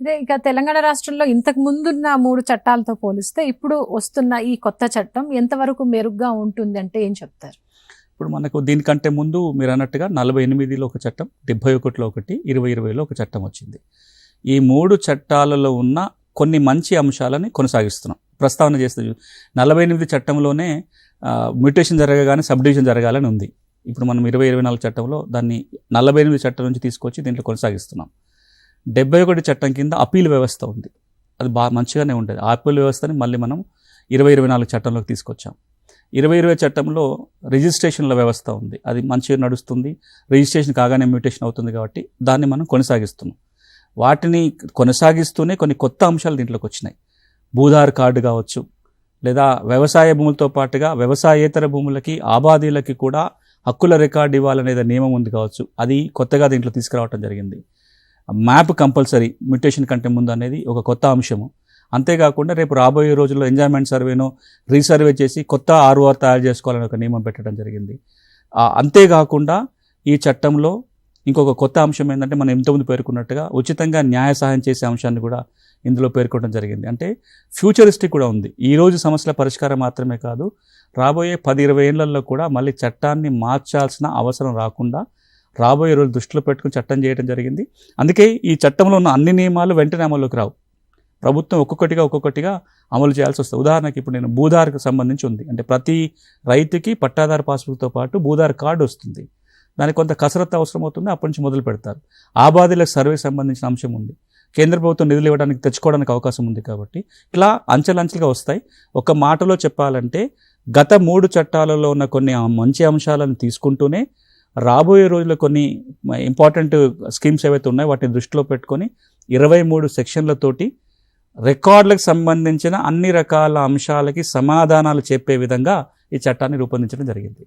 అదే ఇక తెలంగాణ రాష్ట్రంలో ఇంతకు ముందున్న మూడు చట్టాలతో పోలిస్తే ఇప్పుడు వస్తున్న ఈ కొత్త చట్టం ఎంతవరకు మెరుగ్గా ఉంటుంది అంటే ఏం చెప్తారు? ఇప్పుడు మనకు దీనికంటే ముందు మీరు అన్నట్టుగా నలభై ఎనిమిదిలో ఒక చట్టం డెబ్బై ఒకటిలో ఒకటి ఇరవై ఇరవైలో ఒక చట్టం వచ్చింది. ఈ మూడు చట్టాలలో ఉన్న కొన్ని మంచి అంశాలని కొనసాగిస్తున్నాం. ప్రస్తావన చేస్తే నలభై ఎనిమిది చట్టంలోనే మ్యూటేషన్ జరగగానే సబ్ డివిజన్ జరగాలని ఉంది. ఇప్పుడు మనం ఇరవై ఇరవై నాలుగు చట్టంలో దాన్ని నలభై ఎనిమిది చట్టం నుంచి తీసుకొచ్చి దీంట్లో కొనసాగిస్తున్నాం. డెబ్బై ఒకటి చట్టం కింద అపీల్ వ్యవస్థ ఉంది. అది బాగా మంచిగానే ఉండేది. ఆ అపీల్ వ్యవస్థని మళ్ళీ మనం ఇరవై ఇరవై నాలుగు చట్టంలోకి తీసుకొచ్చాం. ఇరవై ఇరవై చట్టంలో రిజిస్ట్రేషన్ల వ్యవస్థ ఉంది. అది మంచిగా నడుస్తుంది. రిజిస్ట్రేషన్ కాగానే మ్యూటేషన్ అవుతుంది కాబట్టి దాన్ని మనం కొనసాగిస్తున్నాం. వాటిని కొనసాగిస్తూనే కొన్ని కొత్త అంశాలు దీంట్లోకి వచ్చినాయి. భూధార్ కార్డు కావచ్చు లేదా వ్యవసాయ భూములతో పాటుగా వ్యవసాయేతర భూములకి ఆబాదీలకి కూడా హక్కుల రికార్డు ఇవ్వాలనేది నియమం ఉంది కావచ్చు. అది కొత్తగా దీంట్లో తీసుకురావటం జరిగింది. మ్యాప్ కంపల్సరీ మ్యూటేషన్ కంటే ముందు అనేది ఒక కొత్త అంశము. అంతేకాకుండా రేపు రాబోయే రోజుల్లో ఎంజాయ్మెంట్ సర్వేను రీసర్వే చేసి కొత్త ఆర్ఓఆర్ తయారు చేసుకోవాలని ఒక నియమం పెట్టడం జరిగింది. అంతేకాకుండా ఈ చట్టంలో ఇంకొక కొత్త అంశం ఏంటంటే మనం ఇంతకుముందు పేర్కొన్నట్టుగా ఉచితంగా న్యాయ సహాయం చేసే అంశాన్ని కూడా ఇందులో పేర్కొనడం జరిగింది. అంటే ఫ్యూచరిస్టిక్ కూడా ఉంది. ఈ రోజు సమస్యల పరిష్కారం మాత్రమే కాదు రాబోయే పది ఇరవై ఏళ్ళలో కూడా మళ్ళీ చట్టాన్ని మార్చాల్సిన అవసరం రాకుండా రాబోయే రోజులు దృష్టిలో పెట్టుకుని చట్టం చేయడం జరిగింది. అందుకే ఈ చట్టంలో ఉన్న అన్ని నియమాలు వెంటనే అమల్లోకి రావు. ప్రభుత్వం ఒక్కొక్కటిగా ఒక్కొక్కటిగా అమలు చేయాల్సి వస్తుంది. ఉదాహరణకి ఇప్పుడు నేను భూధార్కు సంబంధించి ఉంది. అంటే ప్రతి రైతుకి పట్టాదారు పాస్బుక్తో పాటు భూధార్ కార్డు వస్తుంది. దానికి కొంత కసరత్తు అవసరం అవుతుంది. అప్పటి నుంచి మొదలు పెడతారు. ఆబాదీలకు సర్వే సంబంధించిన అంశం ఉంది. కేంద్ర ప్రభుత్వం నిధులు ఇవ్వడానికి తెచ్చుకోవడానికి అవకాశం ఉంది కాబట్టి ఇలా అంచెలంచెలుగా వస్తాయి. ఒక మాటలో చెప్పాలంటే గత మూడు చట్టాలలో ఉన్న కొన్ని మంచి అంశాలను తీసుకుంటూనే రాబోయే రోజుల్లో కొన్ని ఇంపార్టెంట్ స్కీమ్స్ ఏవైతే ఉన్నాయో వాటిని దృష్టిలో పెట్టుకొని ఇరవై మూడు సెక్షన్లతోటి రికార్డులకు సంబంధించిన అన్ని రకాల అంశాలకి సమాధానాలు చెప్పే విధంగా ఈ చట్టాన్ని రూపొందించడం జరిగింది.